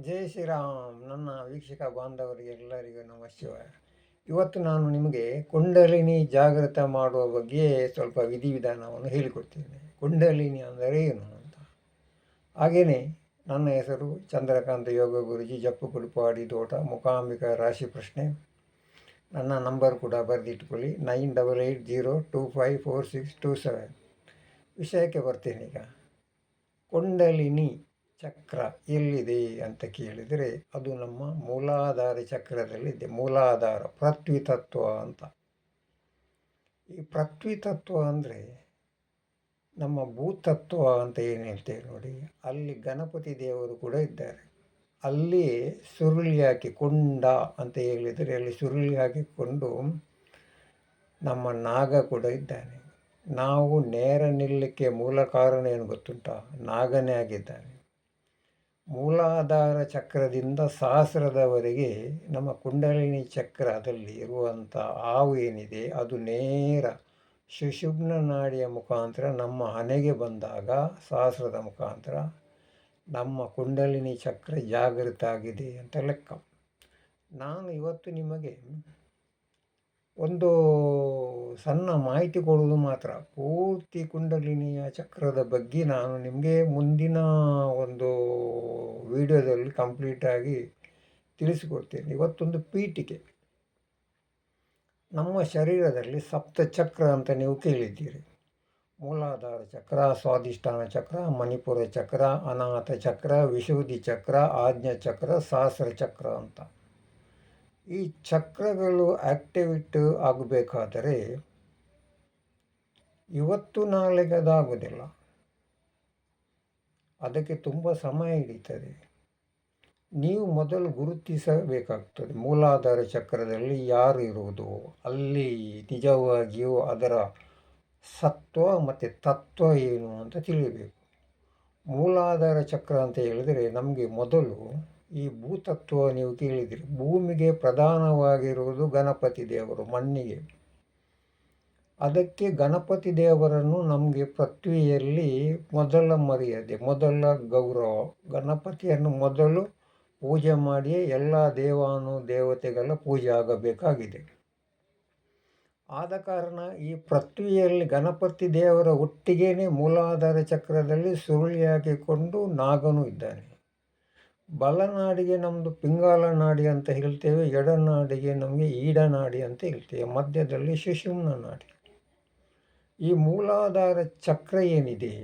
ಜೈ ಶ್ರೀರಾಮ್. ನನ್ನ ವೀಕ್ಷಕ ಬಾಂಧವರಿಗೆಲ್ಲರಿಗೂ ನಮಸ್ಕಾರ. ಇವತ್ತು ನಾನು ನಿಮಗೆ ಕುಂಡಲಿನಿ ಜಾಗೃತ ಮಾಡುವ ಬಗ್ಗೆ ಸ್ವಲ್ಪ ವಿಧಿವಿಧಾನವನ್ನು ಹೇಳಿಕೊಡ್ತೇನೆ. ಕುಂಡಲಿನಿ ಅಂದರೆ ಏನು ಅಂತ? ಹಾಗೆಯೇ ನನ್ನ ಹೆಸರು ಚಂದ್ರಕಾಂತ ಯೋಗ ಗುರುಜಿ, ಜಪ್ಪು ಕುಡುಪಾಡಿ ತೋಟ, ಮುಖಾಂಬಿಕ ರಾಶಿ ಪ್ರಶ್ನೆ. ನನ್ನ ನಂಬರ್ ಕೂಡ ಬರೆದಿಟ್ಕೊಳ್ಳಿ. Nine double eight zero two five four six two seven. ವಿಷಯಕ್ಕೆ ಬರ್ತೇನೆ ಈಗ. ಕುಂಡಲಿನಿ ಚಕ್ರ ಎಲ್ಲಿದೆ ಅಂತ ಕೇಳಿದರೆ ಅದು ನಮ್ಮ ಮೂಲಾಧಾರ ಚಕ್ರದಲ್ಲಿದೆ ಮೂಲಾಧಾರ ಪೃಥ್ವಿ ತತ್ವ ಅಂತ. ಈ ಪೃಥ್ವಿ ತತ್ವ ಅಂದರೆ ನಮ್ಮ ಭೂತತ್ವ ಅಂತ ಏನು ಹೇಳ್ತೇವೆ ನೋಡಿ, ಅಲ್ಲಿ ಗಣಪತಿ ದೇವರು ಕೂಡ ಇದ್ದಾರೆ. ಅಲ್ಲಿ ಸುರುಳಿ ಹಾಕಿ ಕೊಂಡ ಅಂತ ಹೇಳಿದರೆ ಅಲ್ಲಿ ಸುರುಳಿ ಹಾಕಿಕೊಂಡು ನಮ್ಮ ನಾಗ ಕೂಡ ಇದ್ದಾನೆ. ನಾವು ನೇರ ನಿಲ್ಲಕ್ಕೆ ಮೂಲ ಕಾರಣ ಏನು ಗೊತ್ತುಂಟ? ನಾಗನೇ ಆಗಿದ್ದಾನೆ. ಮೂಲಾಧಾರ ಚಕ್ರದಿಂದ ಸಹಸ್ರದವರೆಗೆ ನಮ್ಮ ಕುಂಡಲಿನಿ ಚಕ್ರದಲ್ಲಿ ಇರುವಂಥ ಹಾವು ಏನಿದೆ, ಅದು ನೇರ ಸುಷುಮ್ನ ನಾಡಿಯ ಮುಖಾಂತರ ನಮ್ಮ ಹಣೆಗೆ ಬಂದಾಗ ಸಹಸ್ರದ ಮುಖಾಂತರ ನಮ್ಮ ಕುಂಡಲಿನಿ ಚಕ್ರ ಜಾಗೃತ ಆಗಿದೆ ಅಂತ ಲೆಕ್ಕ. ನಾನು ಇವತ್ತು ನಿಮಗೆ ಒಂದು ಸಣ್ಣ ಮಾಹಿತಿ ಕೊಡುವುದು ಮಾತ್ರ. ಪೂರ್ತಿ ಕುಂಡಲಿನಿಯ ಚಕ್ರದ ಬಗ್ಗೆ ನಾನು ನಿಮಗೆ ಮುಂದಿನ ಒಂದು ವಿಡಿಯೋದಲ್ಲಿ ಕಂಪ್ಲೀಟಾಗಿ ತಿಳಿಸಿಕೊಡ್ತೇನೆ. ಇವತ್ತೊಂದು ಪೀಠಿಕೆ. ನಮ್ಮ ಶರೀರದಲ್ಲಿ ಸಪ್ತ ಚಕ್ರ ಅಂತ ನೀವು ಕೇಳಿದ್ದೀರಿ. ಮೂಲಾಧಾರ ಚಕ್ರ, ಸ್ವಾಧಿಷ್ಠಾನ ಚಕ್ರ, ಮಣಿಪುರ ಚಕ್ರ, ಅನಾಥ ಚಕ್ರ ವಿಶುದ್ಧಿ ಚಕ್ರ, ಆಜ್ಞಾ ಚಕ್ರ, ಸಹಸ್ರ ಚಕ್ರ ಅಂತ. ಈ ಚಕ್ರಗಳು ಆಕ್ಟಿವೇಟ್ ಆಗಬೇಕಾದರೆ ಇವತ್ತು ನಾಳೆಗೆ ಅದಾಗುವುದಿಲ್ಲ ಅದಕ್ಕೆ ತುಂಬ ಸಮಯ ಹಿಡಿತದೆ. ನೀವು ಮೊದಲು ಗುರುತಿಸಬೇಕಾಗ್ತದೆ. ಮೂಲಾಧಾರ ಚಕ್ರದಲ್ಲಿ ಯಾರು ಇರುವುದು, ಅಲ್ಲಿ ನಿಜವಾಗಿಯೂ ಅದರ ಸತ್ವ ಮತ್ತು ತತ್ವ ಏನು ಅಂತ ತಿಳಿಯಬೇಕು. ಮೂಲಾಧಾರ ಚಕ್ರ ಅಂತ ಹೇಳಿದರೆ ನಮಗೆ ಮೊದಲು ಈ ಭೂತತ್ವ ನೀವು ಕೇಳಿದಿರಿ ಭೂಮಿಗೆ ಪ್ರಧಾನವಾಗಿರುವುದು ಗಣಪತಿ ದೇವರು, ಮಣ್ಣಿಗೆ. ಅದಕ್ಕೆ ಗಣಪತಿ ದೇವರನ್ನು ನಮಗೆ ಪೃಥ್ವಿಯಲ್ಲಿ ಮೊದಲ ಮರ್ಯಾದೆ, ಮೊದಲ ಗೌರವ. ಗಣಪತಿಯನ್ನು ಮೊದಲು ಪೂಜೆ ಮಾಡಿಯೇ ಎಲ್ಲ ದೇವಾನು ದೇವತೆಗಳ ಪೂಜೆ ಆಗಬೇಕಾಗಿದೆ. ಆದ ಕಾರಣ ಈ ಪೃಥ್ವಿಯಲ್ಲಿ ಗಣಪತಿ ದೇವರ ಒಟ್ಟಿಗೇನೆ ಮೂಲಾಧಾರ ಚಕ್ರದಲ್ಲಿ ಸುರುಳಿ ಹಾಕಿಕೊಂಡು ನಾಗನು ಇದ್ದಾನೆ. ಬಲನಾಡಿಗೆ ನಮ್ಮದು ಪಿಂಗಾಲ ನಾಡಿ ಅಂತ ಹೇಳ್ತೇವೆ, ಎಡನಾಡಿಗೆ ನಮಗೆ ಈಡನಾಡಿ ಅಂತ ಹೇಳ್ತೇವೆ, ಮಧ್ಯದಲ್ಲಿ ಸುಷುಮ್ನ ನಾಡಿ. ಈ ಮೂಲಾಧಾರ ಚಕ್ರ ಏನಿದೆ?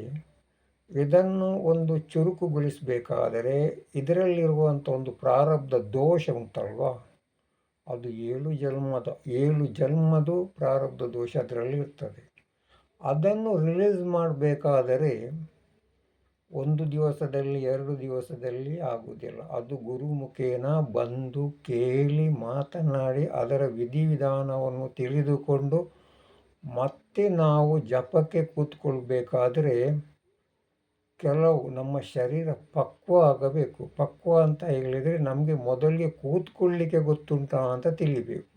ಇದನ್ನು ಒಂದು ಚುರುಕುಗೊಳಿಸಬೇಕಾದರೆ ಇದರಲ್ಲಿರುವಂಥ ಒಂದು ಪ್ರಾರಬ್ಧ ದೋಷ ಉಂಟಲ್ವಾ? ಅದು ಏಳು ಜನ್ಮದ, ಏಳು ಜನ್ಮದು ಪ್ರಾರಬ್ಧ ದೋಷ ಅದರಲ್ಲಿ ಇರ್ತದೆ ಅದನ್ನು ರಿಲೀಸ್ ಮಾಡಬೇಕಾದರೆ ಒಂದು ದಿವಸದಲ್ಲಿ, ಎರಡು ದಿವಸದಲ್ಲಿ ಆಗುವುದಿಲ್ಲ. ಅದು ಗುರುಮುಖೇನ ಬಂದು ಕೇಳಿ ಮಾತನಾಡಿ ಅದರ ವಿಧಿವಿಧಾನವನ್ನು ತಿಳಿದುಕೊಂಡು ಮತ್ತೆ ನಾವು ಜಪಕ್ಕೆ ಕೂತ್ಕೊಳ್ಬೇಕಾದರೆ ಕೆಲವು ನಮ್ಮ ಶರೀರ ಪಕ್ವ ಆಗಬೇಕು. ಪಕ್ವ ಅಂತ ಹೇಳಿದರೆ ನಮಗೆ ಮೊದಲಿಗೆ ಕೂತ್ಕೊಳ್ಳಿಕ್ಕೆ ಗೊತ್ತುಂಟಾ ಅಂತ ತಿಳಿಬೇಕು.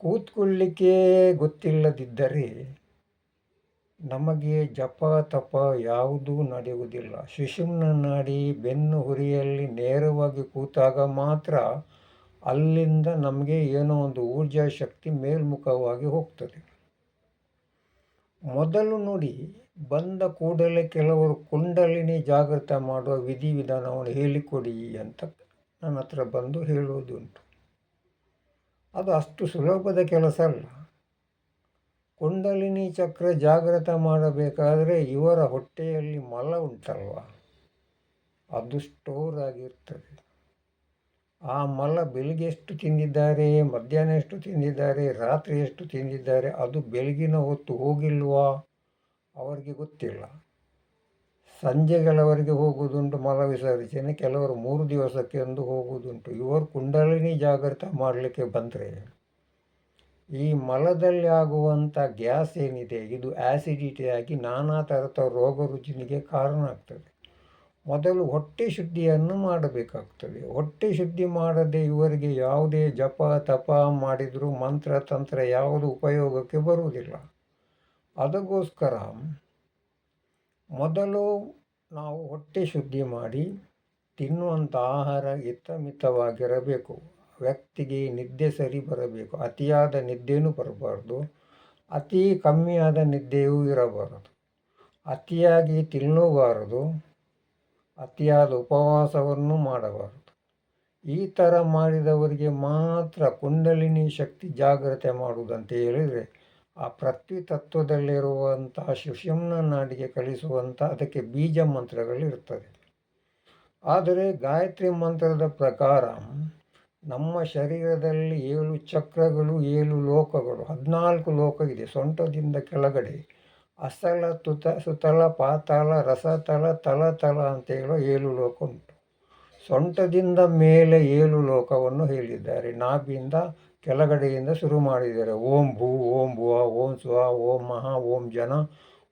ಕೂತ್ಕೊಳ್ಳಿಕ್ಕೆ ಗೊತ್ತಿಲ್ಲದಿದ್ದರೆ ನಮಗೆ ಜಪ ತಪ ಯಾವುದೂ ನಡೆಯುವುದಿಲ್ಲ. ಸುಷುಮ್ನ ನಾಡಿ ಬೆನ್ನು ಹುರಿಯಲ್ಲಿ ನೇರವಾಗಿ ಕೂತಾಗ ಮಾತ್ರ ಅಲ್ಲಿಂದ ನಮಗೆ ಏನೋ ಒಂದು ಊರ್ಜಾ ಶಕ್ತಿ ಮೇಲ್ಮುಖವಾಗಿ ಹೋಗ್ತದೆ. ಮೊದಲು ನೋಡಿ, ಬಂದ ಕೂಡಲೇ ಕೆಲವರು ಕುಂಡಲಿನಿ ಜಾಗೃತ ಮಾಡುವ ವಿಧಿವಿಧಾನವನ್ನು ಹೇಳಿಕೊಡಿ ಅಂತ ನನ್ನ ಹತ್ರ ಬಂದು ಹೇಳುವುದುಂಟು. ಅದು ಅಷ್ಟು ಸುಲಭದ ಕೆಲಸ ಅಲ್ಲ. ಕುಂಡಲಿನಿ ಚಕ್ರ ಜಾಗೃತ ಮಾಡಬೇಕಾದರೆ ಇವರ ಹೊಟ್ಟೆಯಲ್ಲಿ ಮಲ ಉಂಟಲ್ವ? ಅದು ಸ್ಟೋರ್ ಆಗಿರ್ತದೆ ಆ ಮಲ ಬೆಳಿಗ್ಗೆ ಎಷ್ಟು ತಿಂದಿದ್ದಾರೆ, ಮಧ್ಯಾಹ್ನ ಎಷ್ಟು ತಿಂದಿದ್ದಾರೆ, ರಾತ್ರಿ ಎಷ್ಟು ತಿಂದಿದ್ದಾರೆ, ಅದು ಬೆಳಗಿನ ಹೊತ್ತು ಹೋಗಿಲ್ವಾ? ಅವರಿಗೆ ಗೊತ್ತಿಲ್ಲ. ಸಂಜೆಗಳವರೆಗೆ ಹೋಗುವುದುಂಟು ಮಲ ವಿಸರ್ಜನೆ, ಕೆಲವರು ಮೂರು ದಿವಸಕ್ಕೆ ಒಂದು ಹೋಗುವುದುಂಟು. ಇವರು ಕುಂಡಲಿನಿ ಜಾಗೃತ ಮಾಡಲಿಕ್ಕೆ ಬಂದರೆ ಈ ಮಲದಲ್ಲಿ ಆಗುವಂಥ ಗ್ಯಾಸ್ ಏನಿದೆ, ಇದು ಆ್ಯಸಿಡಿಟಿ ಆಗಿ ನಾನಾ ಥರದ ರೋಗ ರುಜಿನಿಗೆ ಕಾರಣ ಆಗ್ತದೆ ಮೊದಲು ಹೊಟ್ಟೆ ಶುದ್ಧಿಯನ್ನು ಮಾಡಬೇಕಾಗ್ತದೆ. ಹೊಟ್ಟೆ ಶುದ್ಧಿ ಮಾಡದೆ ಇವರಿಗೆ ಯಾವುದೇ ಜಪ, ತಪ ಮಾಡಿದರೂ ಮಂತ್ರ, ತಂತ್ರ ಯಾವುದು ಉಪಯೋಗಕ್ಕೆ ಬರುವುದಿಲ್ಲ. ಅದಕ್ಕೋಸ್ಕರ ಮೊದಲು ನಾವು ಹೊಟ್ಟೆ ಶುದ್ಧಿ ಮಾಡಿ ತಿನ್ನುವಂಥ ಆಹಾರ ಹಿತಮಿತವಾಗಿರಬೇಕು. ವ್ಯಕ್ತಿಗೆ ನಿದ್ದೆ ಸರಿ ಬರಬೇಕು. ಅತಿಯಾದ ನಿದ್ದೆಯೂ ಬರಬಾರ್ದು. ಅತಿ ಕಮ್ಮಿಯಾದ ನಿದ್ದೆಯೂ ಇರಬಾರದು. ಅತಿಯಾಗಿ ತಿನ್ನಬಾರದು. ಅತಿಯಾದ ಉಪವಾಸವನ್ನು ಮಾಡಬಾರದು. ಈ ಥರ ಮಾಡಿದವರಿಗೆ ಮಾತ್ರ ಕುಂಡಲಿನಿ ಶಕ್ತಿ ಜಾಗ್ರತೆ ಮಾಡುವುದಂತ ಹೇಳಿದರೆ, ಆ ಪ್ರತಿ ತತ್ವದಲ್ಲಿರುವಂಥ ಸುಷುಮ್ನ ನಾಡಿಗೆ ಕಳಿಸುವಂಥ ಅದಕ್ಕೆ ಬೀಜ ಮಂತ್ರಗಳಿರ್ತದೆ ಆದರೆ ಗಾಯತ್ರಿ ಮಂತ್ರದ ಪ್ರಕಾರ ನಮ್ಮ ಶರೀರದಲ್ಲಿ ಏಳು ಚಕ್ರಗಳು, ಏಳು ಲೋಕಗಳು, ಹದಿನಾಲ್ಕು ಲೋಕ ಇದೆ. ಸೊಂಟದಿಂದ ಕೆಳಗಡೆ ಅಸಲ, ತುತ, ಸುತಲ, ಪಾತಾಳ, ರಸತಲ, ತಲತಲ ಅಂತ ಹೇಳೋ ಏಳು ಲೋಕ ಉಂಟು. ಸೊಂಟದಿಂದ ಮೇಲೆ ಏಳು ಲೋಕವನ್ನು ಹೇಳಿದ್ದಾರೆ. ನಾಭಿಯಿಂದ ಕೆಳಗಡೆಯಿಂದ ಶುರು ಮಾಡಿದ್ದಾರೆ. ಓಂ ಭೂ, ಓಂ ಭುವ, ಓಂ ಸ್ವ, ಓಂ ಮಹಾ, ಓಂ ಜನ,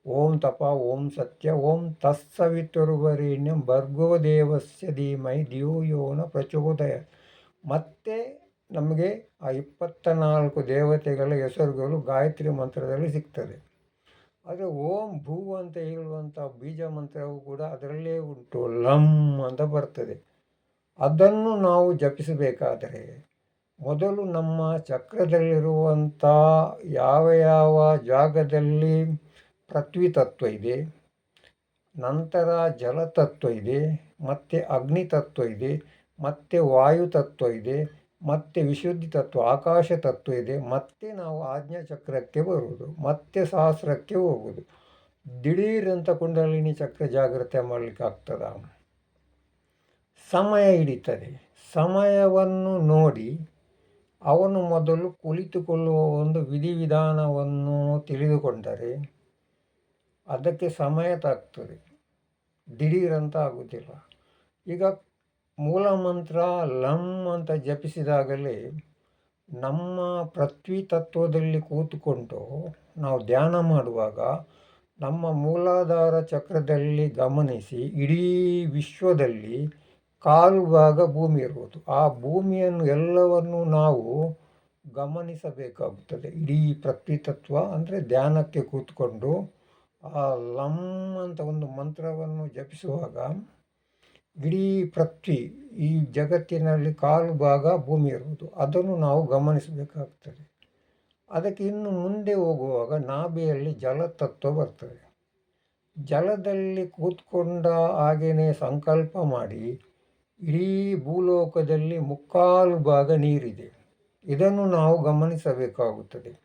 ಓಂ ತಪ, ಓಂ ಸತ್ಯ, ಓಂ ತತ್ಸವಿತುರ್ವರೇಣ್ಯಂ ಭರ್ಗೋ ದೇವಸ್ಯ ಧೀಮೈ ಧಿಯೋ ಯೋನ ಪ್ರಚೋದಯ ಮತ್ತೆ ನಮಗೆ ಆ ಇಪ್ಪತ್ತ ನಾಲ್ಕು ದೇವತೆಗಳ ಹೆಸರುಗಳು ಗಾಯತ್ರಿ ಮಂತ್ರದಲ್ಲಿ ಸಿಗ್ತದೆ. ಆದರೆ ಓಂ ಭೂ ಅಂತ ಹೇಳುವಂಥ ಬೀಜ ಮಂತ್ರವು ಕೂಡ ಅದರಲ್ಲೇ ಉಂಟು, ಲಂ ಅಂತ ಬರ್ತದೆ. ಅದನ್ನು ನಾವು ಜಪಿಸಬೇಕಾದರೆ ಮೊದಲು ನಮ್ಮ ಚಕ್ರದಲ್ಲಿರುವಂಥ ಯಾವ ಯಾವ ಜಾಗದಲ್ಲಿ ಪೃಥ್ವಿ ತತ್ವ ಇದೆ, ನಂತರ ಜಲತತ್ವ ಇದೆ, ಮತ್ತು ಅಗ್ನಿ ತತ್ವ ಇದೆ ಮತ್ತು ವಾಯು ತತ್ವ ಇದೆ, ಮತ್ತೆ ವಿಶುದ್ಧಿ ತತ್ವ ಆಕಾಶ ತತ್ವ ಇದೆ, ಮತ್ತೆ ನಾವು ಆಜ್ಞಾ ಚಕ್ರಕ್ಕೆ ಬರುವುದು, ಮತ್ತೆ ಸಹಸ್ರಕ್ಕೆ ಹೋಗುವುದು. ದಿಢೀರಂತ ಕುಂಡಲಿನಿ ಚಕ್ರ ಜಾಗ್ರತೆ ಮಾಡಲಿಕ್ಕೆ ಆಗ್ತದ? ಸಮಯ ಹಿಡಿತದೆ. ಸಮಯವನ್ನು ನೋಡಿ ಅವನು ಮೊದಲು ಕುಳಿತುಕೊಳ್ಳುವ ಒಂದು ವಿಧಿವಿಧಾನವನ್ನು ತಿಳಿದುಕೊಂಡರೆ ಅದಕ್ಕೆ ಸಮಯ ತಾಗ್ತದೆ. ದಿಢೀರಂತ ಆಗುವುದಿಲ್ಲ. ಈಗ ಮೂಲ ಮಂತ್ರ ಲಂ ಅಂತ ಜಪಿಸಿದಾಗಲೇ ನಮ್ಮ ಪೃಥ್ವಿ ತತ್ವದಲ್ಲಿ ಕೂತುಕೊಂಡು ನಾವು ಧ್ಯಾನ ಮಾಡುವಾಗ ನಮ್ಮ ಮೂಲಾಧಾರ ಚಕ್ರದಲ್ಲಿ ಗಮನಿಸಿ ಇಡೀ ವಿಶ್ವದಲ್ಲಿ ಕಾಲು ಭಾಗ ಭೂಮಿ ಇರುವುದು. ಆ ಭೂಮಿಯನ್ನು ಎಲ್ಲವನ್ನು ನಾವು ಗಮನಿಸಬೇಕಾಗುತ್ತದೆ. ಇಡೀ ಪೃಥ್ವಿ ತತ್ವ ಅಂದರೆ ಧ್ಯಾನಕ್ಕೆ ಕೂತ್ಕೊಂಡು ಆ ಲಂ ಅಂತ ಒಂದು ಮಂತ್ರವನ್ನು ಜಪಿಸುವಾಗ ಇಡೀ ಪೃಥ್ವಿ ಈ ಜಗತ್ತಿನಲ್ಲಿ ಕಾಲು ಭಾಗ ಭೂಮಿ ಇರುವುದು. ಅದನ್ನು ನಾವು ಗಮನಿಸಬೇಕಾಗ್ತದೆ. ಅದಕ್ಕೆ ಇನ್ನು ಮುಂದೆ ಹೋಗುವಾಗ ನಾಭಿಯಲ್ಲಿ ಜಲತತ್ವ ಬರ್ತದೆ. ಜಲದಲ್ಲಿ ಕೂತ್ಕೊಂಡ ಹಾಗೆಯೇ ಸಂಕಲ್ಪ ಮಾಡಿ ಇಡೀ ಭೂಲೋಕದಲ್ಲಿ ಮುಕ್ಕಾಲು ಭಾಗ ನೀರಿದೆ. ಇದನ್ನು ನಾವು ಗಮನಿಸಬೇಕಾಗುತ್ತದೆ.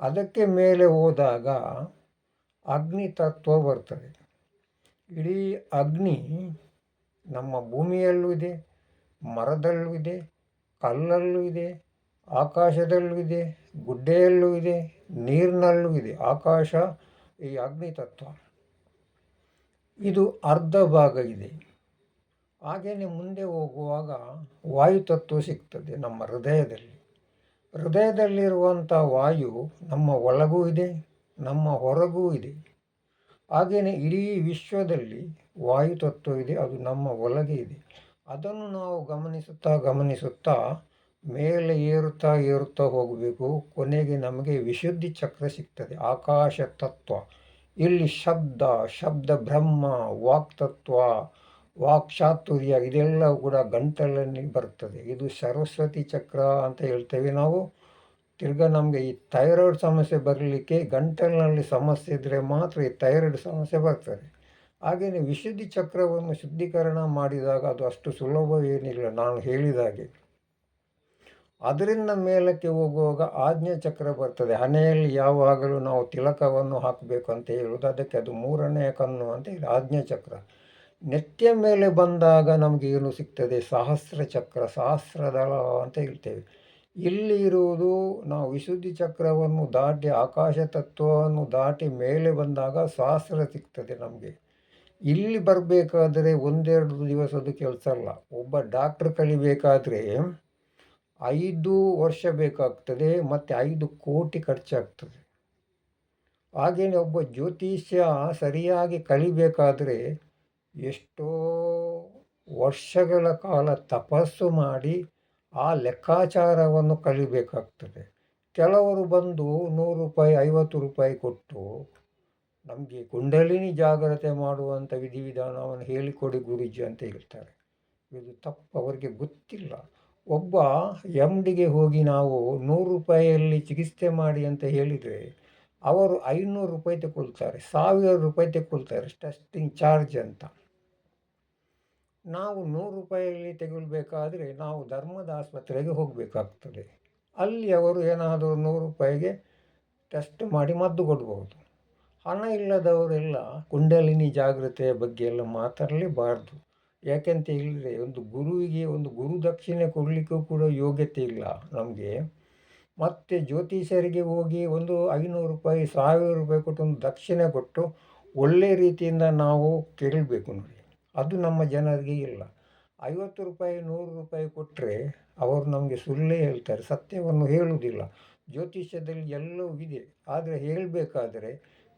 ಅದಕ್ಕೆ ಮೇಲೆ ಹೋದಾಗ ಅಗ್ನಿ ತತ್ವ ಬರ್ತದೆ. ಇಡೀ ಅಗ್ನಿ ನಮ್ಮ ಭೂಮಿಯಲ್ಲೂ ಇದೆ, ಮರದಲ್ಲೂ ಇದೆ, ಕಲ್ಲಲ್ಲೂ ಇದೆ, ಆಕಾಶದಲ್ಲೂ ಇದೆ, ಗುಡ್ಡೆಯಲ್ಲೂ ಇದೆ, ನೀರಿನಲ್ಲೂ ಇದೆ. ಆಕಾಶ ಈ ಅಗ್ನಿ ತತ್ವ. ಇದು ಅರ್ಧ ಭಾಗ ಇದೆ. ಹಾಗೆಯೇ ಮುಂದೆ ಹೋಗುವಾಗ ವಾಯುತತ್ವ ಸಿಗ್ತದೆ ನಮ್ಮ ಹೃದಯದಲ್ಲಿ. ಹೃದಯದಲ್ಲಿರುವಂಥ ವಾಯು ನಮ್ಮ ಒಳಗೂ ಇದೆ, ನಮ್ಮ ಹೊರಗೂ ಇದೆ. ಹಾಗೆಯೇ ಇಡೀ ವಿಶ್ವದಲ್ಲಿ ವಾಯು ತತ್ವ ಇದೆ, ಅದು ನಮ್ಮ ಒಳಗೆ ಇದೆ. ಅದನ್ನು ನಾವು ಗಮನಿಸುತ್ತಾ ಗಮನಿಸುತ್ತಾ ಮೇಲೆ ಏರುತ್ತಾ ಏರುತ್ತಾ ಹೋಗಬೇಕು. ಕೊನೆಗೆ ನಮಗೆ ವಿಶುದ್ಧಿ ಚಕ್ರ ಸಿಗ್ತದೆ, ಆಕಾಶ ತತ್ವ. ಇಲ್ಲಿ ಶಬ್ದ ಶಬ್ದ ಬ್ರಹ್ಮ, ವಾಕ್ ತತ್ವ ವಾಕ್ಚಾತುರ್ಯ ಇದೆಲ್ಲ ಕೂಡ ಗಂಟಲಲ್ಲಿ ಬರ್ತದೆ. ಇದು ಸರಸ್ವತಿ ಚಕ್ರ ಅಂತ ಹೇಳ್ತೇವೆ ನಾವು. ತಿರ್ಗಾ ನಮಗೆ ಈ ಥೈರಾಯ್ಡ್ ಸಮಸ್ಯೆ ಬರಲಿಕ್ಕೆ ಗಂಟಲಿನಲ್ಲಿ ಸಮಸ್ಯೆ ಇದ್ದರೆ ಮಾತ್ರ ಈ ಥೈರಾಯ್ಡ್ ಸಮಸ್ಯೆ ಬರ್ತದೆ. ಹಾಗೆಯೇ ವಿಶುದ್ಧಿ ಚಕ್ರವನ್ನು ಶುದ್ಧೀಕರಣ ಮಾಡಿದಾಗ ಅದು ಅಷ್ಟು ಸುಲಭ ಏನಿಲ್ಲ ನಾನು ಹೇಳಿದಾಗೆ ಅದರಿಂದ ಮೇಲಕ್ಕೆ ಹೋಗುವಾಗ ಆಜ್ಞೆ ಚಕ್ರ ಬರ್ತದೆ. ಹಣೆಯಲ್ಲಿ ಯಾವಾಗಲೂ ನಾವು ತಿಲಕವನ್ನು ಹಾಕಬೇಕು ಅಂತ ಹೇಳುವುದು. ಅದಕ್ಕೆ ಅದು ಮೂರನೆಯ ಕಣ್ಣು ಅಂತ ಹೇಳಿ ಆಜ್ಞೆ ಚಕ್ರ. ನೆತ್ತಿಯ ಮೇಲೆ ಬಂದಾಗ ನಮಗೆ ಏನು ಸಿಗ್ತದೆ? ಸಹಸ್ರ ಚಕ್ರ, ಸಹಸ್ರದಳ ಅಂತ ಹೇಳ್ತೇವೆ. ಇಲ್ಲಿ ಇರುವುದು ನಾವು ವಿಶುದ್ಧಿ ಚಕ್ರವನ್ನು ದಾಟಿ ಆಕಾಶ ತತ್ವವನ್ನು ದಾಟಿ ಮೇಲೆ ಬಂದಾಗ ಸಹಸ್ರ ಸಿಗ್ತದೆ ನಮಗೆ. ಇಲ್ಲಿ ಬರಬೇಕಾದರೆ ಒಂದೆರಡು ದಿವಸದ ಕೆಲಸ ಅಲ್ಲ. ಒಬ್ಬ ಡಾಕ್ಟ್ರ್ ಕಲಿಬೇಕಾದರೆ ಐದು ವರ್ಷ ಬೇಕಾಗ್ತದೆ, ಮತ್ತು ಐದು ಕೋಟಿ ಖರ್ಚಾಗ್ತದೆ. ಹಾಗೆಯೇ ಒಬ್ಬ ಜ್ಯೋತಿಷ್ಯ ಸರಿಯಾಗಿ ಕಲಿಬೇಕಾದರೆ ಎಷ್ಟೋ ವರ್ಷಗಳ ಕಾಲ ತಪಸ್ಸು ಮಾಡಿ ಆ ಲೆಕ್ಕಾಚಾರವನ್ನು ಕಲಿಬೇಕಾಗ್ತದೆ. ಕೆಲವರು ಬಂದು ನೂರು ರೂಪಾಯಿ, ಐವತ್ತು ರೂಪಾಯಿ ಕೊಟ್ಟು ನಮಗೆ ಕುಂಡಲಿನಿ ಜಾಗ್ರತೆ ಮಾಡುವಂಥ ವಿಧಿವಿಧಾನವನ್ನು ಹೇಳಿಕೊಡಿ ಗುರೂಜಿ ಅಂತ ಹೇಳ್ತಾರೆ. ಇದು ತಪ್ಪು, ಅವರಿಗೆ ಗೊತ್ತಿಲ್ಲ. ಒಬ್ಬ ಎಂ ಡಿಗೆ ಹೋಗಿ ನಾವು ನೂರು ರೂಪಾಯಿಯಲ್ಲಿ ಚಿಕಿತ್ಸೆ ಮಾಡಿ ಅಂತ ಹೇಳಿದರೆ ಅವರು ಐನೂರು ರೂಪಾಯಿ ತಗೊಳ್ತಾರೆ ಸಾವಿರ ರೂಪಾಯಿ ತಗೊಳ್ತಾರೆ ಟೆಸ್ಟಿಂಗ್ ಚಾರ್ಜ್ ಅಂತ. ನಾವು ನೂರು ರೂಪಾಯಿಯಲ್ಲಿ ತೆಗೊಳ್ಬೇಕಾದ್ರೆ ನಾವು ಧರ್ಮದ ಆಸ್ಪತ್ರೆಗೆ ಹೋಗಬೇಕಾಗ್ತದೆ. ಅಲ್ಲಿ ಅವರು ಏನಾದರೂ ನೂರು ರೂಪಾಯಿಗೆ ಟೆಸ್ಟ್ ಮಾಡಿ ಮದ್ದು ಕೊಡ್ಬೋದು. ಹಣ ಇಲ್ಲದವರೆಲ್ಲ ಕುಂಡಲಿನಿ ಜಾಗ್ರತೆಯ ಬಗ್ಗೆ ಎಲ್ಲ ಮಾತಾಡಲೇಬಾರ್ದು. ಯಾಕೆಂತ ಹೇಳಿದರೆ ಒಂದು ಗುರುವಿಗೆ ಒಂದು ಗುರು ದಕ್ಷಿಣೆ ಕೊಡಲಿಕ್ಕೂ ಕೂಡ ಯೋಗ್ಯತೆ ಇಲ್ಲ ನಮಗೆ. ಮತ್ತು ಜ್ಯೋತಿಷರಿಗೆ ಹೋಗಿ ಒಂದು ಐನೂರು ರೂಪಾಯಿ, ಸಾವಿರ ರೂಪಾಯಿ ಕೊಟ್ಟು ಒಂದು ದಕ್ಷಿಣೆ ಕೊಟ್ಟು ಒಳ್ಳೆಯ ರೀತಿಯಿಂದ ನಾವು ಕೇಳಬೇಕು ನೋಡಿ. ಅದು ನಮ್ಮ ಜನರಿಗೆ ಇಲ್ಲ. ಐವತ್ತು ರೂಪಾಯಿ, ನೂರು ರೂಪಾಯಿ ಕೊಟ್ಟರೆ ಅವರು ನಮಗೆ ಸುಳ್ಳೇ ಹೇಳ್ತಾರೆ, ಸತ್ಯವನ್ನು ಹೇಳುವುದಿಲ್ಲ. ಜ್ಯೋತಿಷ್ಯದಲ್ಲಿ ಎಲ್ಲವೂ ಇದೆ. ಆದರೆ ಹೇಳಬೇಕಾದರೆ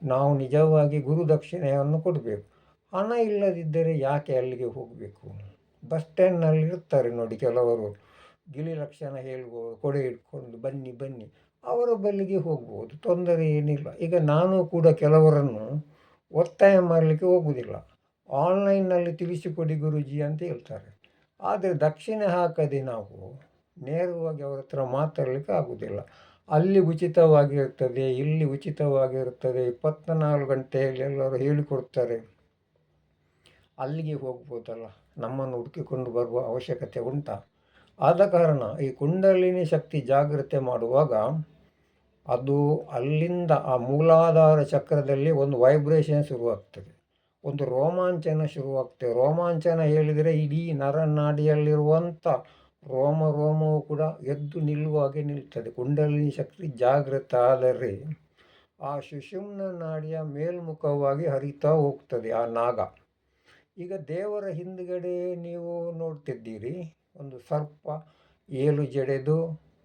ನಾವು ನಿಜವಾಗಿ ಗುರುದಕ್ಷಿಣೆಯನ್ನು ಕೊಡಬೇಕು. ಹಣ ಇಲ್ಲದಿದ್ದರೆ ಯಾಕೆ ಅಲ್ಲಿಗೆ ಹೋಗಬೇಕು? ಬಸ್ ಸ್ಟ್ಯಾಂಡ್ನಲ್ಲಿ ಇರ್ತಾರೆ ನೋಡಿ ಕೆಲವರು. ಗಿಳಿ ಲಕ್ಷಣ ಹೇಳ್ಬೋದು, ಕೊಡೆ ಇಟ್ಕೊಂಡು ಬನ್ನಿ ಬನ್ನಿ. ಅವರ ಬಲ್ಲಿಗೆ ಹೋಗ್ಬೋದು, ತೊಂದರೆ ಏನಿಲ್ಲ. ಈಗ ನಾನು ಕೂಡ ಕೆಲವರನ್ನು ಒತ್ತಾಯ ಮಾಡಲಿಕ್ಕೆ ಹೋಗುವುದಿಲ್ಲ. ಆನ್ಲೈನ್ನಲ್ಲಿ ತಿಳಿಸಿಕೊಡಿ ಗುರೂಜಿ ಅಂತ ಹೇಳ್ತಾರೆ. ಆದರೆ ದಕ್ಷಿಣ ಹಾಕದೆ ನಾವು ನೇರವಾಗಿ ಅವರ ಹತ್ರ ಮಾತಾಡಲಿಕ್ಕೆ ಆಗುವುದಿಲ್ಲ ಅಲ್ಲಿ ಉಚಿತವಾಗಿರುತ್ತದೆ ಇಲ್ಲಿ ಉಚಿತವಾಗಿರುತ್ತದೆ ಇಪ್ಪತ್ತ್ನಾಲ್ಕು ಗಂಟೆಯಲ್ಲಿ ಎಲ್ಲರೂ ಹೇಳಿಕೊಡ್ತಾರೆ. ಅಲ್ಲಿಗೆ ಹೋಗ್ಬೋದಲ್ಲ, ನಮ್ಮನ್ನು ಹುಡುಕಿಕೊಂಡು ಬರುವ ಅವಶ್ಯಕತೆ ಉಂಟಾ. ಆದ ಕಾರಣ ಈ ಕುಂಡಲಿನಿ ಶಕ್ತಿ ಜಾಗ್ರತೆ ಮಾಡುವಾಗ ಅದು ಅಲ್ಲಿಂದ ಆ ಮೂಲಾಧಾರ ಚಕ್ರದಲ್ಲಿ ಒಂದು ವೈಬ್ರೇಷನ್ ಶುರುವಾಗ್ತದೆ. ಒಂದು ರೋಮಾಂಚನ ಶುರುವಾಗ್ತದೆ ರೋಮಾಂಚನ ಹೇಳಿದರೆ ಇಡೀ ನರನಾಡಿಯಲ್ಲಿರುವಂಥ ರೋಮ ರೋಮವು ಕೂಡ ಎದ್ದು ನಿಲ್ಲುವಾಗೆ ನಿಲ್ತದೆ. ಕುಂಡಲಿನಿ ಶಕ್ತಿ ಜಾಗೃತ ಆದರೆ ಆ ಸುಷುಮ್ನ ನಾಡಿಯ ಮೇಲ್ಮುಖವಾಗಿ ಹರಿತಾ ಹೋಗ್ತದೆ ಆ ನಾಗ. ಈಗ ದೇವರ ಹಿಂದುಗಡೆ ನೀವು ನೋಡ್ತಿದ್ದೀರಿ, ಒಂದು ಸರ್ಪ ಏಳು ಜಡೆದು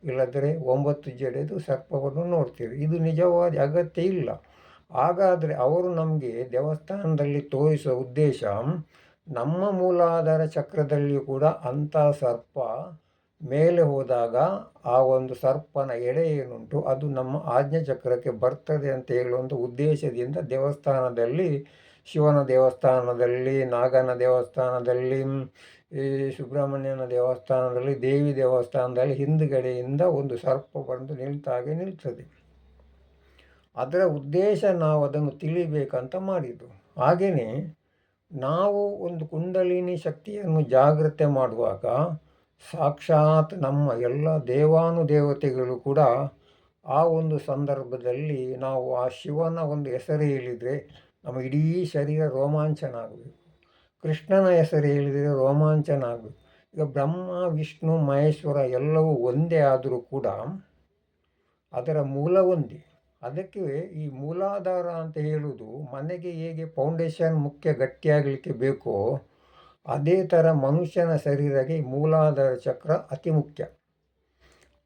ಇಲ್ಲದ್ರೆ ಒಂಬತ್ತು ಜಡೆದು ಸರ್ಪವನ್ನು ನೋಡ್ತೀರಿ. ಇದು ನಿಜವಾದ ಅಗತ್ಯ ಇಲ್ಲ. ಹಾಗಾದರೆ ಅವರು ನಮಗೆ ದೇವಸ್ಥಾನದಲ್ಲಿ ತೋರಿಸುವ ಉದ್ದೇಶ, ನಮ್ಮ ಮೂಲಾಧಾರ ಚಕ್ರದಲ್ಲಿಯೂ ಕೂಡ ಅಂಥ ಸರ್ಪ ಮೇಲೆ ಹೋದಾಗ ಆ ಒಂದು ಸರ್ಪನ ಎಡೆ ಏನುಂಟು, ಅದು ನಮ್ಮ ಆಜ್ಞೆ ಚಕ್ರಕ್ಕೆ ಬರ್ತದೆ ಅಂತ ಹೇಳುವಂಥ ಉದ್ದೇಶದಿಂದ ದೇವಸ್ಥಾನದಲ್ಲಿ, ಶಿವನ ದೇವಸ್ಥಾನದಲ್ಲಿ, ನಾಗನ ದೇವಸ್ಥಾನದಲ್ಲಿ, ಈ ಸುಬ್ರಹ್ಮಣ್ಯನ ದೇವಸ್ಥಾನದಲ್ಲಿ, ದೇವಿ ದೇವಸ್ಥಾನದಲ್ಲಿ ಹಿಂದುಗಡೆಯಿಂದ ಒಂದು ಸರ್ಪ ಬಂದು ನಿಲ್ತಾಗೆ ನಿಲ್ತದೆ. ಅದರ ಉದ್ದೇಶ ನಾವು ಅದನ್ನು ತಿಳಿಬೇಕಂತ ಮಾಡಿದ್ದು. ಹಾಗೆಯೇ ನಾವು ಒಂದು ಕುಂಡಲಿನಿ ಶಕ್ತಿಯನ್ನು ಜಾಗೃತೆ ಮಾಡುವಾಗ ಸಾಕ್ಷಾತ್ ನಮ್ಮ ಎಲ್ಲ ದೇವಾನುದೇವತೆಗಳು ಕೂಡ ಆ ಒಂದು ಸಂದರ್ಭದಲ್ಲಿ ನಾವು ಆ ಶಿವನ ಒಂದು ಹೆಸರು ಹೇಳಿದರೆ ನಮ್ಮ ಇಡೀ ಶರೀರ ರೋಮಾಂಚನ ಆಗಬೇಕು ಕೃಷ್ಣನ ಹೆಸರು ಹೇಳಿದರೆ ರೋಮಾಂಚನ ಆಗಬೇಕು ಈಗ ಬ್ರಹ್ಮ, ವಿಷ್ಣು, ಮಹೇಶ್ವರ ಎಲ್ಲವೂ ಒಂದೇ ಆದರೂ ಕೂಡ ಅದರ ಮೂಲ ಒಂದೇ. ಅದಕ್ಕೆ ಈ ಮೂಲಾಧಾರ ಅಂತ ಹೇಳುವುದು ಮನೆಗೆ ಹೇಗೆ ಫೌಂಡೇಶನ್ ಮುಖ್ಯ ಗಟ್ಟಿಯಾಗಲಿಕ್ಕೆ ಬೇಕೋ ಅದೇ ಥರ ಮನುಷ್ಯನ ಶರೀರಕ್ಕೆ ಮೂಲಾಧಾರ ಚಕ್ರ ಅತಿ ಮುಖ್ಯ.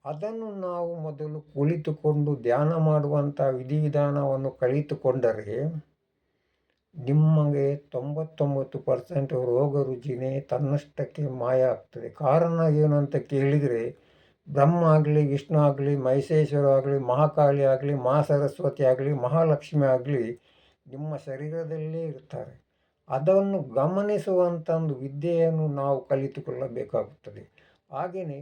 ಅದನ್ನು ನಾವು ಮೊದಲು ಕುಳಿತುಕೊಂಡು ಧ್ಯಾನ ಮಾಡುವಂಥ ವಿಧಿವಿಧಾನವನ್ನು ಕಲಿತುಕೊಂಡರೆ ನಿಮಗೆ ತೊಂಬತ್ತೊಂಬತ್ತು ಪರ್ಸೆಂಟ್ ರೋಗ ರುಜಿನೇ ತನ್ನಷ್ಟಕ್ಕೆ ಮಾಯ ಆಗ್ತದೆ. ಕಾರಣ ಏನು ಅಂತ ಕೇಳಿದರೆ ಬ್ರಹ್ಮ ಆಗಲಿ ವಿಷ್ಣು ಆಗಲಿ ಮಹಿಷೇಶ್ವರ ಆಗಲಿ ಮಹಾಕಾಳಿ ಆಗಲಿ ಮಹಾ ಸರಸ್ವತಿ ಆಗಲಿ, ಮಹಾಲಕ್ಷ್ಮಿ ಆಗಲಿ ನಿಮ್ಮ ಶರೀರದಲ್ಲೇ ಇರ್ತಾರೆ ಅದನ್ನು ಗಮನಿಸುವಂಥ ಒಂದು ವಿದ್ಯೆಯನ್ನು ನಾವು ಕಲಿತುಕೊಳ್ಳಬೇಕಾಗುತ್ತದೆ. ಹಾಗೆಯೇ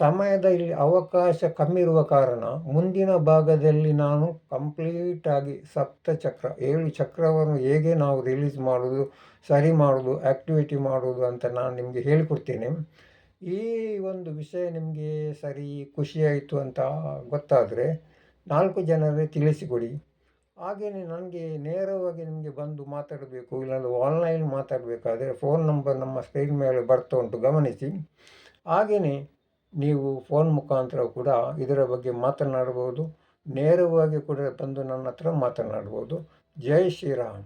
ಸಮಯದ ಇಲ್ಲಿ ಅವಕಾಶ ಕಮ್ಮಿ ಇರುವ ಕಾರಣ ಮುಂದಿನ ಭಾಗದಲ್ಲಿ ನಾನು ಕಂಪ್ಲೀಟಾಗಿ ಸಪ್ತ ಚಕ್ರ ಏಳು ಚಕ್ರವನ್ನು ಹೇಗೆ ನಾವು ರಿಲೀಸ್ ಮಾಡೋದು ಸರಿ ಮಾಡೋದು ಆ್ಯಕ್ಟಿವಿಟಿ ಮಾಡೋದು ಅಂತ ನಾನು ನಿಮಗೆ ಹೇಳಿಕೊಡ್ತೇನೆ. ಈ ಒಂದು ವಿಷಯ ನಿಮಗೆ ಸರಿ ಖುಷಿಯಾಯಿತು ಅಂತ ಗೊತ್ತಾದರೆ ನಾಲ್ಕು ಜನರೇ ತಿಳಿಸಿಕೊಡಿ. ಹಾಗೆಯೇ ನನಗೆ ನೇರವಾಗಿ ನಿಮಗೆ ಬಂದು ಮಾತಾಡಬೇಕು, ಇಲ್ಲಾಂದರೆ ಆನ್ಲೈನ್ ಮಾತಾಡಬೇಕಾದ್ರೆ ಫೋನ್ ನಂಬರ್ ನಮ್ಮ ಸ್ಕ್ರೀನ್ ಮೇಲೆ ಬರ್ತಾ ಉಂಟು, ಗಮನಿಸಿ. ಹಾಗೆಯೇ ನೀವು ಫೋನ್ ಮುಖಾಂತರ ಕೂಡ ಇದರ ಬಗ್ಗೆ ಮಾತನಾಡ್ಬೋದು ನೇರವಾಗಿ ಕೂಡ ಬಂದು ನನ್ನ ಹತ್ರ ಮಾತನಾಡ್ಬೋದು ಜೈ ಶ್ರೀರಾಮ್.